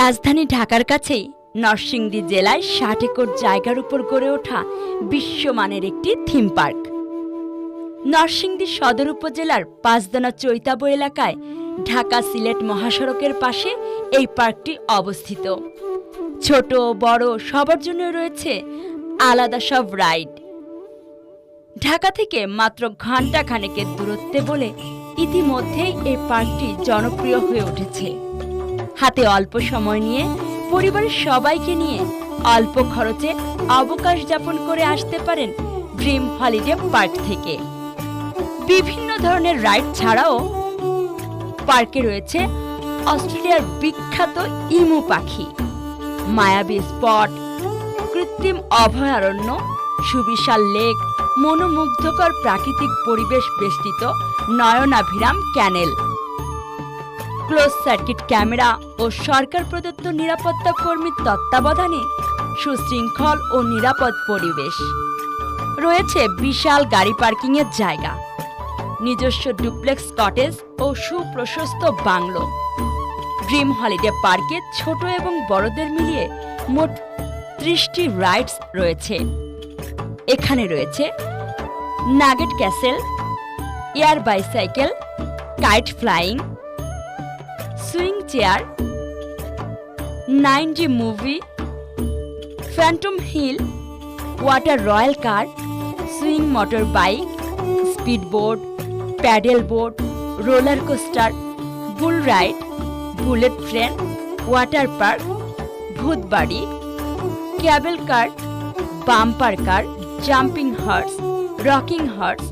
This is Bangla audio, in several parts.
রাজধানী ঢাকার কাছেই নরসিংদী জেলায় ষাট একর জায়গার উপর গড়ে ওঠা বিশ্বমানের একটি থিম পার্ক। নরসিংদী সদর উপজেলার পাঁচদানা চৈতাবো এলাকায় ঢাকা সিলেট মহাসড়কের পাশে এই পার্কটি অবস্থিত। ছোট বড়, সবার জন্য রয়েছে আলাদা সব রাইড। ঢাকা থেকে মাত্র ঘণ্টা খানেকের দূরত্বে বলে ইতিমধ্যেই এই পার্কটি জনপ্রিয় হয়ে উঠেছে। হাতে অল্প সময় নিয়ে পরিবারের সবাইকে নিয়ে অল্প খরচে অবকাশ যাপন করে আসতে পারেন ড্রিম হলিডে পার্ক থেকে। বিভিন্ন ধরনের রাইড ছাড়াও পার্কে রয়েছে অস্ট্রেলিয়ার বিখ্যাত ইমু পাখি। মায়াবী স্পট, কৃত্রিম অভয়ারণ্য, সুবিশাল লেক, মনোমুগ্ধকর প্রাকৃতিক পরিবেশ বেষ্টিত নয়নাভিরাম ক্যানেল। ক্লোজ সার্কিট ক্যামেরা ও সরকার প্রদত্ত নিরাপত্তা কর্মীর তত্ত্বাবধানে সুশৃঙ্খল ও নিরাপদ পরিবেশ। রয়েছে বিশাল গাড়ি পার্কিংয়ের জায়গা, নিজস্ব ডুপ্লেক্স কটেজ ও সুপ্রশস্ত বাংলো। ড্রিম হলিডে পার্কে ছোট এবং বড়দের মিলিয়ে মোট ত্রিশটি রাইডস রয়েছে। এখানে রয়েছে nugget castle, air bicycle, kite flying swing chair, ninety movie, phantom hill, water royal car, swing motor bike, speed boat, paddle board roller coaster, bull ride, bullet train, water park, ভূতবাড়ি, cable car, bumper car, jumping horse, rocking horse,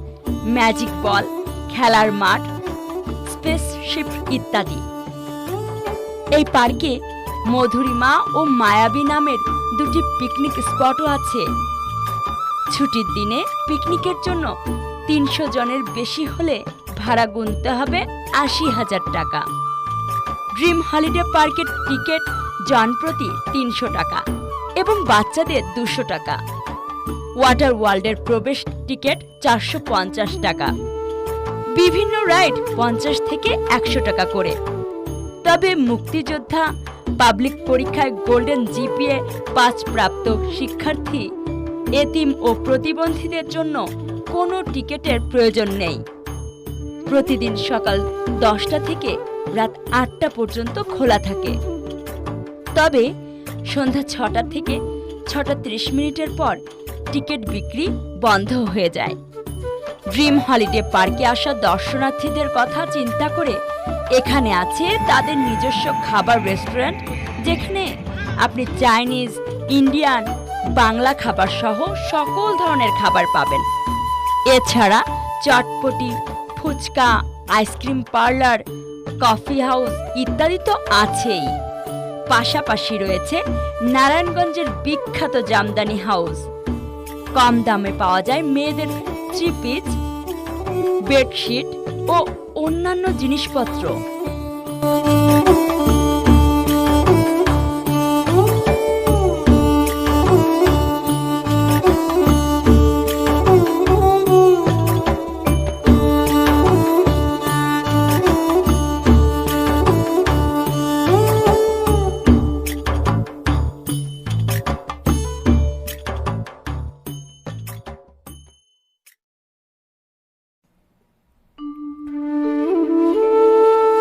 magic ball, খেলার মাঠ, স্পেসশিপ ইত্যাদি। এই পার্কে মধুরিমা ও মায়াবী নামের দুটি পিকনিক স্পটও আছে। ছুটির দিনে পিকনিকের জন্য তিনশো জনের বেশি হলে ভাড়া গুনতে হবে আশি হাজার টাকা। ড্রিম হলিডে পার্কের টিকিট জনপ্রতি তিনশো টাকা এবং বাচ্চাদের দুশো টাকা। ওয়াটার ওয়ার্ল্ডের প্রবেশ টিকিট চারশো পঞ্চাশ টাকা। বিভিন্ন রাইড পঞ্চাশ থেকে একশো টাকা করে। তবে মুক্তিযোদ্ধা পাবলিক পরীক্ষায় গোল্ডেন জিপিএ পাঁচ প্রাপ্ত শিক্ষার্থী, এতিম ও প্রতিবন্ধীদের জন্য কোনো টিকিটের প্রয়োজন নেই। প্রতিদিন সকাল দশটা থেকে রাত আটটা পর্যন্ত খোলা থাকে। তবে সন্ধ্যা ছটা থেকে ছটা ত্রিশ মিনিটের পর টিকিট বিক্রি বন্ধ হয়ে যায়। ড্রিম হলিডে পার্কে আসা দর্শনার্থীদের কথা চিন্তা করে এখানে আছে তাদের নিজস্ব খাবার রেস্টুরেন্ট, যেখানে আপনি চাইনিজ, ইন্ডিয়ান, বাংলা খাবার সহ সকল ধরনের খাবার পাবেন। এছাড়া চটপটি, fuchka, ice cream parlour, coffee house ইত্যাদি তো আছেই। পাশাপাশি রয়েছে নারায়ণগঞ্জের বিখ্যাত জামদানি হাউস। কম দামে পাওয়া যায় মেয়েদের থ্রি পিস, বেডশিট ও অন্যান্য জিনিসপত্র।